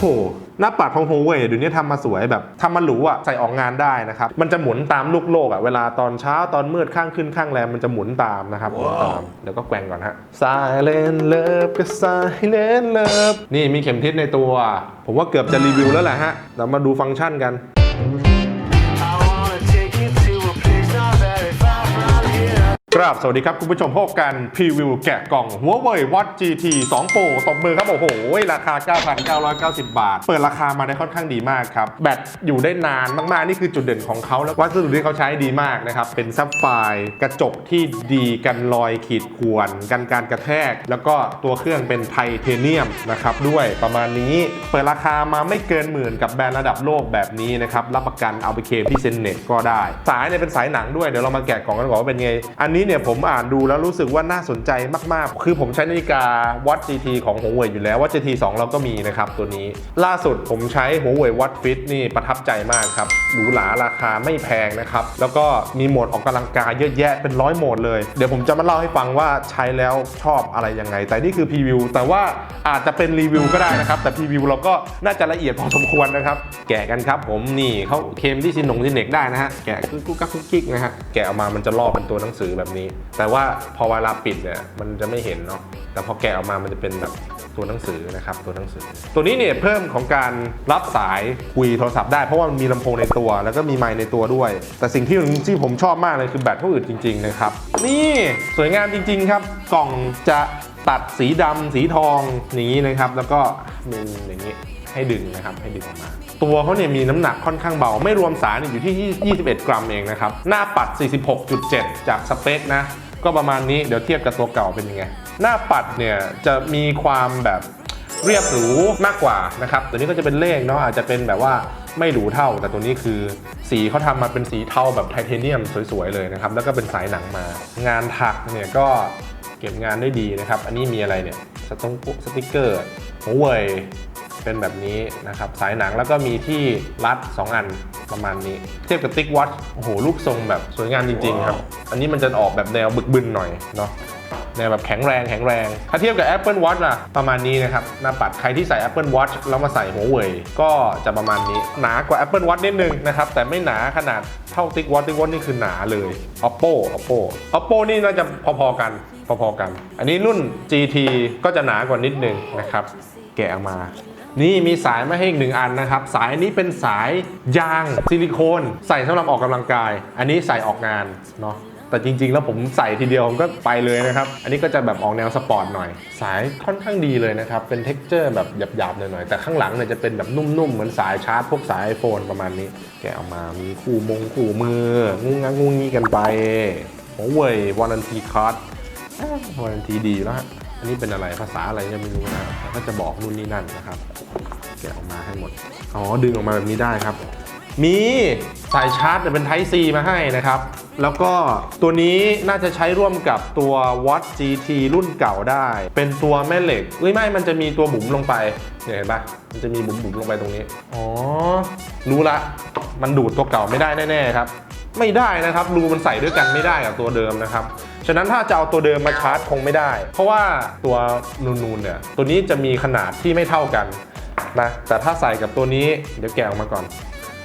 โห หน้าปัดของโฮเว่ยเดี๋ยวนี้ทำมาสวยแบบทำมาหรูอะใส่ออกงานได้นะครับ มันจะหมุนตามลูกโลกอะเวลาตอนเช้าตอนมืดข้างขึ้นข้างแรมมันจะหมุนตามนะครับหมุนตามเดี๋ยวก็แกว่งก่อนฮะ Silent Love ก็ Silent Love นี่มีเข็มทิศในตัว ผมว่าเกือบจะรีวิวแล้วแหละฮะเรามาดูฟังก์ชันกัน กราบสวัสดีครับ คุณผู้ชมพบกันพรีวิวแกะกล่อง หัวเว่ยวัด GT 2 Pro ตบมือครับ โอ้โห ราคา 9,990 บาท เปิดราคามาได้ค่อนข้างดีมากครับ แบตอยู่ได้นานมากๆ นี่คือจุดเด่นของเขาแล้ววัสดุที่เขาใช้ดีมากนะครับ เป็นซับไฟกระจกที่ดีกันรอยขีดข่วน กันการกระแทก แล้วก็ตัวเครื่องเป็นไทเทเนียมนะครับด้วยประมาณนี้เปิดราคามาไม่เกินหมื่นกับแบรนด์ระดับโลกแบบนี้นะครับรับประกันเอาไปเคมที่เซนเน็ตก็ได้ สายเนี่ยเป็นสายหนังด้วยเดี๋ยวเรามาแกะกล่องกันก่อนว่าเป็นไงอันนี้เนี่ยผมอ่านดูแล้วรู้สึกว่าน่าสนใจมากๆ คือผมใช้นาฬิกาวัด GT ของหัวเว่ยอยู่แล้ววัด GT 2 เราก็มีนะครับตัวนี้ ล่าสุดผมใช้หัวเว่ยวัดฟิตนี่ประทับใจมากครับ หรูหราราคาไม่แพงนะครับ แล้วก็มีโหมดออกกำลังกายเยอะแยะเป็นร้อยโหมดเลย เดี๋ยวผมจะมาเล่าให้ฟังว่าใช้แล้วชอบอะไรยังไง แต่นี่คือพรีวิว แต่ว่าอาจจะเป็นรีวิวก็ได้นะครับ แต่พรีวิวเราก็น่าจะละเอียดพอสมควรนะครับ แกะกันครับ ผมนี่เขาเคมที่ซินหนงซินเน็กได้นะฮะ แกะกุ๊กกุ๊กกักกุ๊กกิ๊กนะฮะ แกะออกมามันจะลอกเป็นตัวหนังสือแบบนี้ แต่ว่าพอเวลาปิดเนี่ยมันจะไม่เห็นเนาะแต่พอแกะออกมามันจะเป็นแบบตัวหนังสือนะครับตัวหนังสือ ตัวนี้เนี่ยเพิ่มของการรับสายคุยโทรศัพท์ได้เพราะว่ามันมีลำโพงในตัว แล้วก็มีไมค์ในตัวด้วย แต่สิ่งที่ที่ผมชอบมากเลยคือแบตเขาอึดจริงๆนะครับนี่สวยงามจริง ๆ ครับกล่องจะตัดสีดำสีทองอย่างนี้นะครับ แล้วก็มีอย่างนี้ให้ดึงนะครับให้ดึงออกมา ตัวเขาเนี่ยมีน้ำหนักค่อนข้างเบา ไม่รวมสารเนี่ยอยู่ที่ 21 กรัมเองนะครับ หน้าปัด 46.7 จากสเปคนะ ก็ประมาณนี้เดี๋ยวเทียบกับตัวเก่าเป็นยังไง หน้าปัดเนี่ยจะมีความแบบเรียบหรูมากกว่านะครับตัวนี้ก็จะเป็นเลขเนาะอาจจะเป็นแบบว่าไม่หรูเท่า แต่ตัวนี้คือสีเขาทำมาเป็นสีเทาแบบไทเทเนียมสวยๆเลยนะครับ แล้วก็เป็นสายหนังมา งานถักเนี่ยก็เก็บงานได้ดีนะครับ อันนี้มีอะไรเนี่ยสตงสติกเกอร์หัวเว่ย เป็นแบบนี้นะครับ สายหนังแล้วก็มีที่รัด 2 อันประมาณนี้ เทียบกับติ๊กวั h โอ้โหรูปทรงแบบสวยงามจริง ๆ ครับ อันนี้มันจะออกแบบแนวบึกบึนหน่อยเนาะแนวแบบแข็งแรงแข็งแรง ถ้าเทียบกับ Apple Watch ล่ะ ประมาณนี้นะครับ หน้าปัดใครที่ใส่ Apple Watch แล้วมาใส่หัวเว่ยก็จะประมาณนี้ หนากว่า Apple Watch นิดนึงนะครับ แต่ไม่หนาขนาดเท่าติ๊กวั h ติ๊กวั h นี่คือหนาเลย Oppo Oppo Oppo นี่น่าจะพอๆกันพอๆกัน อันนี้รุ่น GT ก็จะหนากว่านิดนึงนะครับ แกะออกมา นี่มีสายมาให้อีกหนึ่งอันนะครับ สายนี้เป็นสายยางซิลิโคนใส่สำหรับออกกำลังกาย อันนี้ใส่ออกงานเนาะแต่จริง ๆ แล้วผมใส่ทีเดียวผมก็ไปเลยนะครับ อันนี้ก็จะแบบออกแนวสปอร์ตหน่อย สายค่อนข้างดีเลยนะครับ เป็นเท็กเจอร์แบบหยาบๆหน่อยๆ แต่ข้างหลังเนี่ยจะเป็นแบบนุ่มๆ เหมือนสายชาร์จพวกสาย iPhone ประมาณนี้ แกะออกมามีคู่มงคู่มืองุ้งงังงุ้งงี้กันไปหัวเว่ยวารันตีคาร์ดวารันตีดีแล้วฮะ อันนี้เป็นอะไรภาษาอะไรยังไม่รู้นะแล้วก็จะบอกนู่นนี่นั่นนะครับ แกะออกมาให้หมด อ๋อดึงออกมาแบบนี้ได้ครับ มีสายชาร์จเป็น Type C มาให้นะครับ แล้วก็ตัวนี้น่าจะใช้ร่วมกับตัว Watch GT รุ่นเก่าได้ เป็นตัวแม่เหล็กเอ้ยไม่ มันจะมีตัวบุ๋มลงไปเนี่ยเห็นปะมันจะมีบุ๋มบุ๋มๆลงไปตรงนี้ อ๋อ รู้ละ มันดูดตัวเก่าไม่ได้แน่ๆครับ ไม่ได้นะครับรูมันใส่ด้วยกันไม่ได้กับตัวเดิมนะครับ ฉะนั้นถ้าจะเอาตัวเดิมมาชาร์จคงไม่ได้ เพราะว่าตัวนูนๆเนี่ยตัวนี้จะมีขนาดที่ไม่เท่ากันนะแต่ถ้าใส่กับตัวนี้เดี๋ยวแกะออกมาก่อน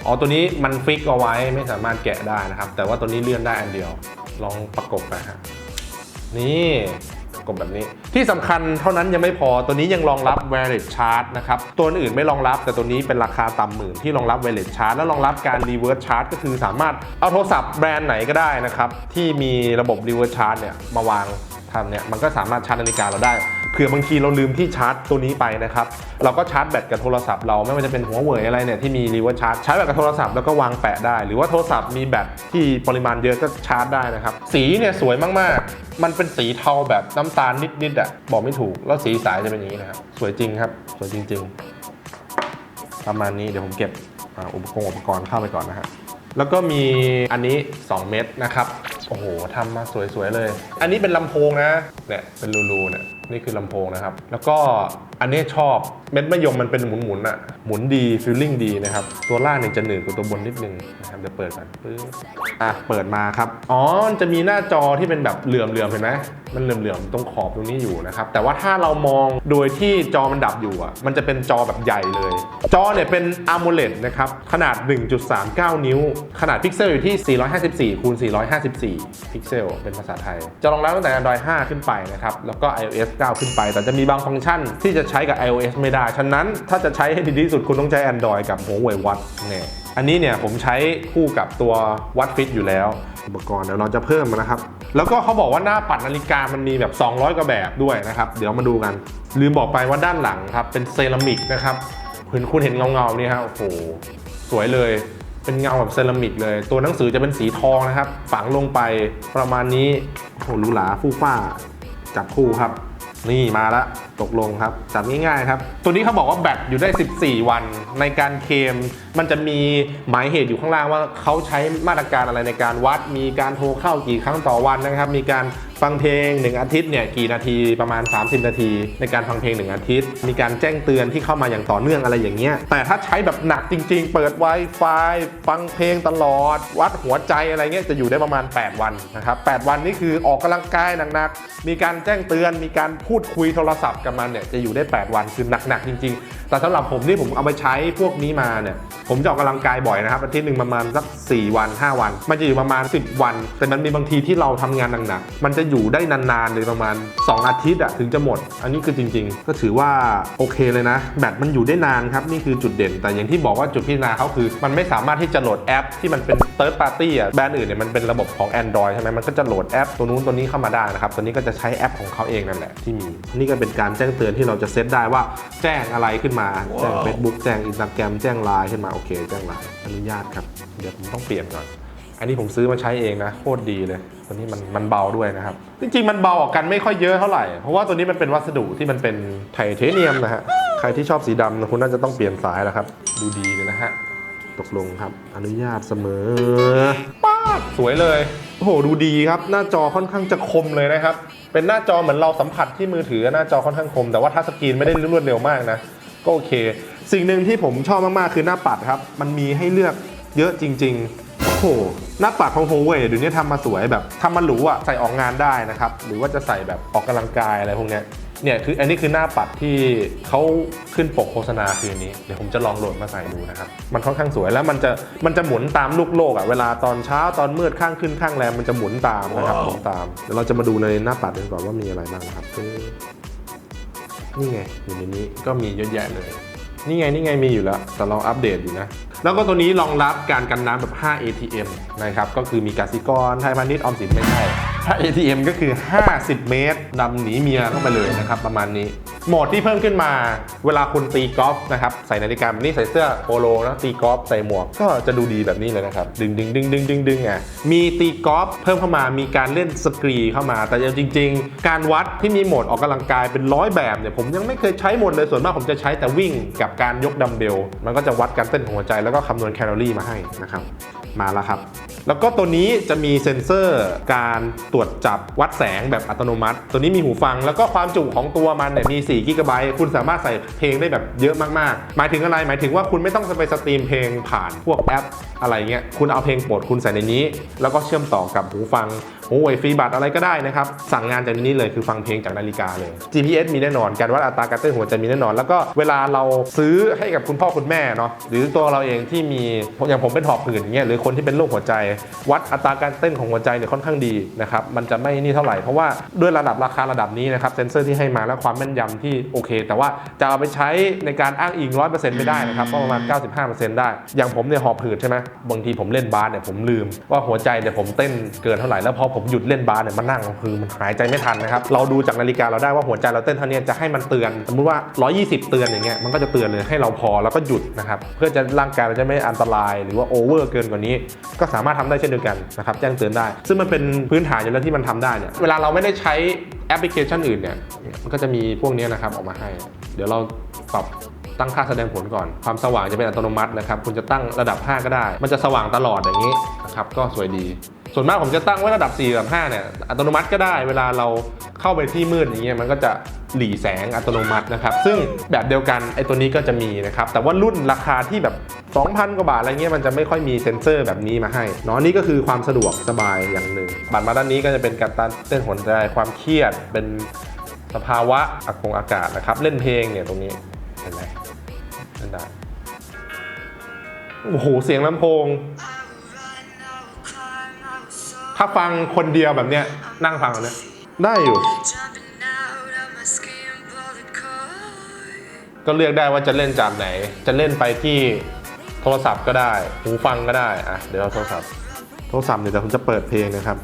อ๋อตัวนี้มันฟิกเอาไว้ไม่สามารถแกะได้นะครับ แต่ว่าตัวนี้เลื่อนได้อันเดียว ลองประกบไปฮะนี่ กดแบบนี้ ที่สำคัญเท่านั้นยังไม่พอตัวนี้ยังรองรับ wireless charge นะครับ ตัวอื่นไม่รองรับแต่ตัวนี้เป็นราคาต่ำหมื่นที่รองรับ wireless charge และรองรับการ reverse charge ก็คือสามารถเอาโทรศัพท์แบรนด์ไหนก็ได้นะครับที่มีระบบ reverse charge เนี่ยมาวางทำเนี่ยมันก็สามารถชาร์จนาฬิกาเราได้ เผื่อบางทีเราลืมที่ชาร์จตัวนี้ไปนะครับ เราก็ชาร์จแบตกับโทรศัพท์เราไม่ว่าจะเป็นหัวเว่ยอะไรเนี่ยที่มี reverse charge ชาร์จแบตกับโทรศัพท์แล้วก็วางแปะได้ หรือว่าโทรศัพท์มีแบตที่ปริมาณเยอะก็ชาร์จได้นะครับ สีเนี่ยสวยมากๆ มันเป็นสีเทาแบบน้ำตาลนิดๆอะบอกไม่ถูกแล้วสีสายจะเป็นอย่างนี้นะครับสวยจริงครับสวยจริง ๆ ประมาณนี้เดี๋ยวผมเก็บอุปกรณ์อุปกรณ์เข้าไปก่อนนะฮะแล้วก็มีอันนี้ 2 เม็ดนะครับ โอ้โหทำมาสวยๆเลย อันนี้เป็นลำโพงนะ เนี่ย เป็นรูๆเนี่ยนี่คือลำโพงนะครับ แล้วก็อันนี้ชอบเม็ดมะยมมันเป็นหมุนๆอะหมุนดีฟีลลิ่งดีนะครับ ตัวล่างเนี่ยจะหนืดกว่าตัวบนนิดนึงนะครับเดี๋ยวเปิดกันปึ๊บอะเปิดมาครับ อ๋อมันจะมีหน้าจอที่เป็นแบบเหลื่อมๆเห็นไหมมันเหลื่อมๆตรงขอบตรงนี้อยู่นะครับ แต่ว่าถ้าเรามองโดยที่จอมันดับอยู่อะมันจะเป็นจอแบบใหญ่เลย จอเนี่ยเป็น AMOLED นะครับขนาด 1.39 นิ้ว ขนาดพิกเซลอยู่ที่ 454คูณ454 พิกเซลเป็นภาษาไทย จะรองรับตั้งแต่ Android 5 ขึ้นไปนะครับแล้วก็ iOS 9 ขึ้นไป แต่จะมีบางฟังก์ชันที่จะใช้กับ iOS ไม่ได้ ฉะนั้นถ้าจะใช้ให้ดีที่สุดคุณต้องใช้ Android กับ Huawei Watch เนี่ยอันนี้เนี่ยผมใช้คู่กับตัว Watch Fit อยู่แล้ว อุปกรณ์เดี๋ยวเราจะเพิ่มนะครับ แล้วก็เขาบอกว่าหน้าปัดนาฬิกามันมีแบบ 200กว่าแบบด้วยนะครับ เดี๋ยวมาดูกัน ลืมบอกไปว่าด้านหลังครับ เป็นเซรามิกนะครับเห็นคุณเห็นเงาๆนี่ฮะโอ้โหสวยเลยเป็นเงาแบบเซรามิกเลย ตัวหนังสือจะเป็นสีทองนะครับ ฝังลงไปประมาณนี้โอ้โหหรูหราฟู่ฟ้าจับคู่ครับ นี่มาละตกลงครับจับง่ายๆครับ ตัวนี้เขาบอกว่าแบตอยู่ได้ 14 วันในการเคม มันจะมีหมายเหตุอยู่ข้างล่างว่าเขาใช้มาตรการอะไรในการวัด มีการโทรเข้ากี่ครั้งต่อวันนะครับ มีการฟังเพลง 1 อาทิตย์เนี่ยกี่นาทีประมาณ 30 นาที ในการฟังเพลง 1 อาทิตย์ มีการแจ้งเตือนที่เข้ามาอย่างต่อเนื่องอะไรอย่างเงี้ยแต่ถ้าใช้แบบหนักจริง ๆ เปิด Wi-Fi ฟังเพลงตลอด วัดหัวใจอะไรเงี้ยจะอยู่ได้ประมาณ 8 วันนะครับ8วันนี่คือออกกำลังกายหนักๆมีการแจ้งเตือนมีการพูดคุยโทรศัพท์กับมันเนี่ยจะอยู่ได้ 8 วันคือหนักๆจริง ๆ แต่สำหรับผมที่ผมเอาไปใช้พวกนี้มาเนี่ยผมจะออกกำลังกายบ่อยนะครับอาทิตย์หนึ่งประมาณสัก 4 วัน 5 วัน มันจะอยู่ประมาณ 10 วัน แต่มันมีบางทีที่เราทำงานหนักๆมันจะอยู่ได้นานๆเลยประมาณ 2 อาทิตย์อะถึงจะหมด อันนี้คือจริง ๆ ก็ถือว่าโอเคเลยนะแบตมันอยู่ได้นานครับนี่คือจุดเด่น แต่อย่างที่บอกว่าจุดพิจารณาเขาคือ มันไม่สามารถที่จะโหลดแอปที่มันเป็น third party อะแบรนด์อื่นเนี่ยมันเป็นระบบของ Android ใช่ไหมมันก็จะโหลดแอปตัวนู้นตัวนี้เข้ามาได้นะครับตัวนี้ก็จะใช้แอปของเขาเองนั่นแหละที่มีนี่ก็เป็นการแจ้งเตือนที่เราจะเซตได้ว่าแจ้งอะไรขึ้นมา แจ้ง Facebook แจ้ง Instagram แจ้งไลน์ขึ้นมาโอเค แจ้งไลน์อนุญาตครับ เดี๋ยวผมต้องเปลี่ยนก่อน อันนี้ผมซื้อมาใช้เองนะ โคตรดีเลย ตัวนี้มันมันเบาด้วยนะครับ จริงๆ มันเบากว่ากันไม่ค่อยเยอะเท่าไหร่ เพราะว่าตัวนี้มันเป็นวัสดุที่มันเป็นไทเทเนียมนะฮะ ใครที่ชอบสีดำคุณน่าจะต้องเปลี่ยนสายแล้วครับ ดูดีเลยนะฮะ ตกลงครับ อนุญาตเสมอป้าดสวยเลยโอ้โหดูดีครับ หน้าจอค่อนข้างจะคมเลยนะครับ เป็นหน้าจอเหมือนเราสัมผัสที่มือถือหน้าจอค่อนข้างคม แต่ว่าทัชสกรีนไม่ได้รวดเร็วมากนะ ก็โอเค สิ่งหนึ่งที่ผมชอบมากๆ คือหน้าปัดครับ มันมีให้เลือกเยอะจริง ๆ โอ้โห หน้าปัดของโฮเว่เดี๋ยวนี้ทำมาสวยแบบทำมาหรูอะใส่ออกงานได้นะครับ หรือว่าจะใส่แบบออกกำลังกายอะไรพวกเนี้ย เนี่ยคืออันนี้คือหน้าปัดที่เขาขึ้นปกโฆษณาคืออันนี้ เดี๋ยวผมจะลองโหลดมาใส่ดูนะครับ มันค่อนข้างสวยแล้วมันจะมันจะหมุนตามลูกโลกอะเวลาตอนเช้าตอนมืดข้างขึ้นข้างแรมมันจะหมุนตามนะครับหมุนตามเดี๋ยวเราจะมาดูในหน้าปัดกันก่อนว่ามีอะไรบ้างนะครับปึ๊บนี่ไงอยู่ในนี้ก็มีเยอะแยะเลย นี่ไงนี่ไงมีอยู่แล้ว แต่เราอัปเดตอยู่นะ แล้วก็ตัวนี้รองรับการกันน้ำแบบ 5 ATM นะครับก็คือมีกสิกรไทยพาณิชย์ออมสินไม่ใช่ 5 ATM ก็คือ 50 เมตรดำหนีเมียเข้าไปเลยนะครับ ประมาณนี้ โหมดที่เพิ่มขึ้นมาเวลาคุณตีกอล์ฟนะครับใส่นาฬิกาแบบนี้ใส่เสื้อโปโลนะตีกอล์ฟใส่หมวกก็จะดูดีแบบนี้เลยนะครับดึงดึงดึงดึงดึงดึงอะมีตีกอล์ฟเพิ่มเข้ามามีการเล่นสกรีเข้ามา แต่จริง ๆ การวัดที่มีโหมดออกกำลังกายเป็นร้อยแบบเนี่ยผมยังไม่เคยใช้หมดเลยส่วนมากผมจะใช้แต่วิ่งกับการยกดัมเบลมันก็จะวัดการเต้นของหัวใจแล้วก็คำนวณแคลอรี่มาให้นะครับมาแล้วครับแล้วก็ตัวนี้จะมีเซ็นเซอร์การตรวจจับวัดแสงแบบอัตโนมัติ ตัวนี้มีหูฟังแล้วก็ความจุของตัวมันเนี่ยมี4กิกะไบต์คุณสามารถใส่เพลงได้แบบเยอะมากๆ หมายถึงอะไร หมายถึงว่าคุณไม่ต้องไปสตรีมเพลงผ่านพวกแอป อะไรเงี้ย คุณเอาเพลงโปรดคุณใส่ในนี้ แล้วก็เชื่อมต่อกับหูฟังหูไวฟรีบัตรอะไรก็ได้นะครับ สั่งงานจากนี้เลยคือฟังเพลงจากนาฬิกาเลย GPS มีแน่นอน การวัดอัตราการเต้นหัวใจมีแน่นอน แล้วก็เวลาเราซื้อให้กับคุณพ่อคุณแม่เนาะหรือตัวเราเองที่มีอย่างผมเป็นหอบหืดอย่างเงี้ยหรือคนที่เป็นโรคหัวใจ วัดอัตราการเต้นของหัวใจเนี่ยค่อนข้างดีนะครับมันจะไม่นี่เท่าไหร่เพราะว่าด้วยระดับราคาระดับนี้นะครับเซนเซอร์ที่ให้มาและความแม่นยำที่โอเค แต่ว่าจะเอาไปใช้ในการอ้างอิง100%ไม่ได้นะครับก็ประมาณ 95%ได้อย่างผมเนี่ยหอบหืดใช่ไหมบางทีผมเล่นบาสเนี่ยผมลืมว่าหัวใจเนี่ยผมเต้นเกินเท่าไหร่แล้วพอผมหยุดเล่นบาสเนี่ยมันนั่งคือมันหายใจไม่ทันนะครับ เราดูจากนาฬิกาเราได้ว่าหัวใจเราเต้นเท่านี้จะให้มันเตือน สมมติว่า 120 เตือนอย่างเงี้ยมันก็จะเตือนเลยให้เราพอแล้วก็หยุดนะครับ เพื่อจะร่างกายเราจะไม่อันตราย หรือว่าโอเวอร์เกินกว่านี้ ก็สามารถทำได้เช่นเดียวกันนะครับแจ้งเตือนได้ ซึ่งมันเป็นพื้นฐานอยู่แล้วที่มันทำได้เนี่ยเวลาเราไม่ได้ใช้แอปพลิเคชันอื่นเนี่ยมันก็จะมีพวกเนี้ยนะครับออกมาให้ เดี๋ยวเราปรับตั้งค่าแสดงผลก่อน ความสว่างจะเป็นอัตโนมัตินะครับ คุณจะตั้งระดับ 5 ก็ได้ มันจะสว่างตลอดอย่างนี้นะครับ ก็สวยดี ส่วนมากผมจะตั้งไว้ระดับ4กับ5เนี่ยอัตโนมัติก็ได้เวลาเราเข้าไปที่มืดอย่างเงี้ยมันก็จะหลีแสงอัตโนมัตินะครับ ซึ่งแบบเดียวกันไอ้ตัวนี้ก็จะมีนะครับ แต่ว่ารุ่นราคาที่แบบ 2,000 กว่าบาทอะไรเงี้ยมันจะไม่ค่อยมีเซ็นเซอร์แบบนี้มาให้เนาะนี่ก็คือความสะดวกสบายอย่างหนึ่งบัตรมาด้านนี้ก็จะเป็นการตันเต้นหัวใจความเครียด เป็นสภาวะอากงอากาศนะครับ เล่นเพลงเนี่ยตรงนี้เห็นไหมเล่นได้โอ้โหเสียงลำโพง ถ้าฟังคนเดียวแบบเนี้ยนั่งฟังแบบเนี้ยได้อยู่ ก็เลือกได้ว่าจะเล่นจากไหน จะเล่นไปที่โทรศัพท์ก็ได้ หูฟังก็ได้ อะ เดี๋ยวเราโทรศัพท์ โทรศัพท์เนี่ยเดี๋ยวผมจะเปิดเพลงนะครับ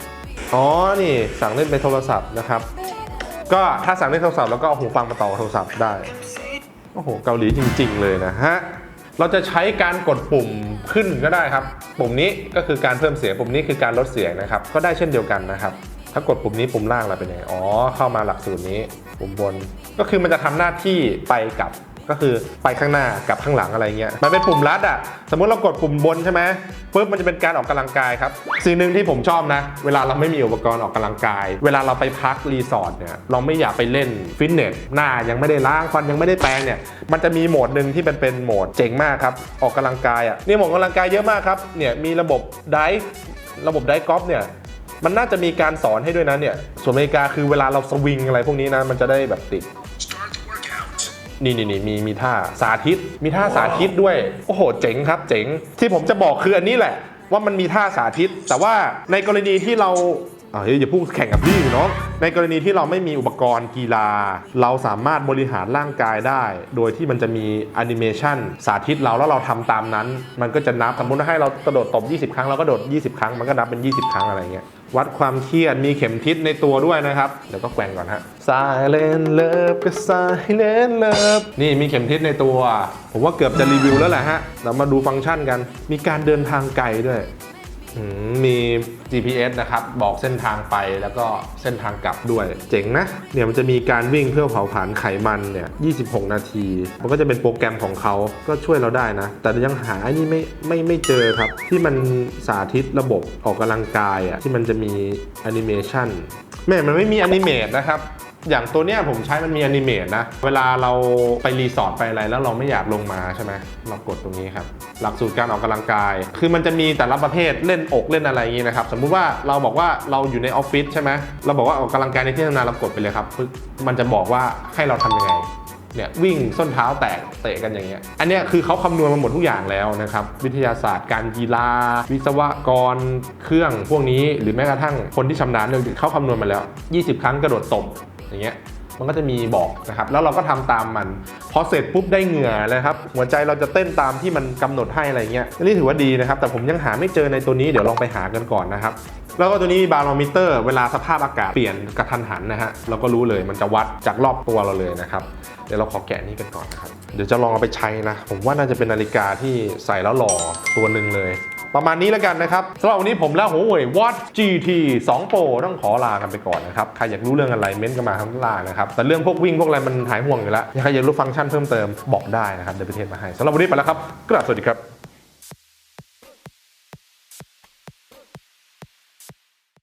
อ๋อ นี่สั่งเล่นไปโทรศัพท์นะครับ ก็ถ้าสั่งเล่นโทรศัพท์แล้วก็เอาหูฟังมาต่อโทรศัพท์ได้ โอ้โห เกาหลีจริง ๆ เลยนะฮะ เราจะใช้การกดปุ่มขึ้นก็ได้ครับ ปุ่มนี้ก็คือการเพิ่มเสียง ปุ่มนี้คือการลดเสียงนะครับ ก็ได้เช่นเดียวกันนะครับ ถ้ากดปุ่มนี้ปุ่มล่างเราเป็นยังไง อ๋อ เข้ามาหลักสูตรนี้ ปุ่มบน ก็คือมันจะทำหน้าที่ไปกับ ก็คือไปข้างหน้ากับข้างหลังอะไรเงี้ยมันเป็นปุ่มลัดอะสมมติเรากดปุ่มบนใช่ไหมปุ๊บมันจะเป็นการออกกำลังกายครับสิ่งหนึ่งที่ผมชอบนะ เวลาเราไม่มีอุปกรณ์ออกกำลังกาย เวลาเราไปพักรีสอร์ทเนี่ยเราไม่อยากไปเล่นฟิตเนสหน้ายังไม่ได้ล้างฟันยังไม่ได้แปรงเนี่ยมันจะมีโหมดหนึ่งที่เป็นเป็นโหมดเจ๋งมากครับออกกำลังกายอะนี่โหมดออกกำลังกายเยอะมากครับเนี่ยมีระบบไดฟ์ระบบไดฟ์กอล์ฟเนี่ยมันน่าจะมีการสอนให้ด้วยนะเนี่ยส่วนอเมริกาคือเวลาเราสวิงอะไรพวกนี้นะมันจะได้แบบติด นี่นี่นี่มีมีท่าสาธิต มีท่าสาธิตด้วย โอ้โห เจ๋งครับ เจ๋ง ที่ผมจะบอกคืออันนี้แหละ ว่ามันมีท่าสาธิต แต่ว่าในกรณีที่เราอ่าเฮ้ยอย่าพูดแข่งกับพี่เนาะในกรณีที่เราไม่มีอุปกรณ์กีฬา เราสามารถบริหารร่างกายได้ โดยที่มันจะมีแอนิเมชันสาธิตเราแล้วเราทำตามนั้น มันก็จะนับสมมติว่าให้เรากระโดดตบ 20 ครั้งเราก็โดด 20 ครั้งมันก็นับเป็น 20 ครั้งอะไรเงี้ย วัดความเครียดมีเข็มทิศในตัวด้วยนะครับ เดี๋ยวก็แกว่งก่อนฮะ Silent Love ก็ Silent Love นี่มีเข็มทิศในตัว ผมว่าเกือบจะรีวิวแล้วแหละฮะ เรามาดูฟังก์ชันกัน มีการเดินทางไกลด้วยอื มี GPS นะครับ บอกเส้นทางไปแล้วก็เส้นทางกลับด้วย เจ๋งนะเนี่ยมันจะมีการวิ่งเพื่อเผาผลาญไขมันเนี่ย 26 นาที มันก็จะเป็นโปรแกรมของเขาก็ช่วยเราได้นะ แต่ยังหาไอ้นี่ไม่ไม่ไม่เจอครับ ที่มันสาธิตระบบออกกำลังกายอะ่ะที่มันจะมีแอนิเมชันแม่มันไม่มีแอนิเมตนะครับ อย่างตัวเนี้ยผมใช้มันมีแอนิเมตนะ เวลาเราไปรีสอร์ทไปอะไรแล้วเราไม่อยากลงมาใช่ไหมเรากดตรงนี้ครับ หลักสูตรการออกกำลังกาย คือมันจะมีแต่ละประเภทเล่นอกเล่นอะไรอย่างนี้นะครับ สมมุติว่าเราบอกว่าเราอยู่ในออฟฟิศใช่ไหมเราบอกว่าออกกำลังกายในที่ทำงานเรากดไปเลยครับ มันจะบอกว่าให้เราทำยังไงเนี่ยวิ่งส้นเท้าแตกเตะกันอย่างเงี้ย อันเนี้ยคือเขาคำนวณมาหมดทุกอย่างแล้วนะครับ วิทยาศาสตร์การกีฬา วิศวกรเครื่องพวกนี้ หรือแม้กระทั่งคนที่ชำนาญเรื่องเขาคำนวณมาแล้ว 20 ครั้งกระโดดตบ อย่างเงี้ยมันก็จะมีบอกนะครับ แล้วเราก็ทำตามมัน พอเสร็จปุ๊บได้เหงื่อเลยครับ หัวใจเราจะเต้นตามที่มันกำหนดให้อะไรเงี้ยนี่ถือว่าดีนะครับ แต่ผมยังหาไม่เจอในตัวนี้เดี๋ยวลองไปหากันก่อนนะครับ แล้วก็ตัวนี้มีบาโรมิเตอร์เวลาสภาพอากาศเปลี่ยนกระทันหันนะฮะเราก็รู้เลยมันจะวัดจากรอบตัวเราเลยนะครับเดี๋ยวเราขอแกะนี้กันก่อนนะครับ เดี๋ยวจะลองเอาไปใช้นะ ผมว่าน่าจะเป็นนาฬิกาที่ใส่แล้วหล่อตัวหนึ่งเลย ประมาณนี้แล้วกันนะครับสำหรับวันนี้ผมและหัวเว่ย Watch GT 2 Pro ต้องขอลากันไปก่อนนะครับ ใครอยากรู้เรื่องอะไรเม้นต์กันมาข้างล่างนะครับ แต่เรื่องพวกวิ่งพวกอะไรมันหายห่วงอยู่แล้วใครอยากรู้ฟังก์ชันเพิ่มเติมบอกได้นะครับเดี๋ยวไปเทสมาให้สำหรับวันนี้ไปแล้วครับกราบสวัสดีครับ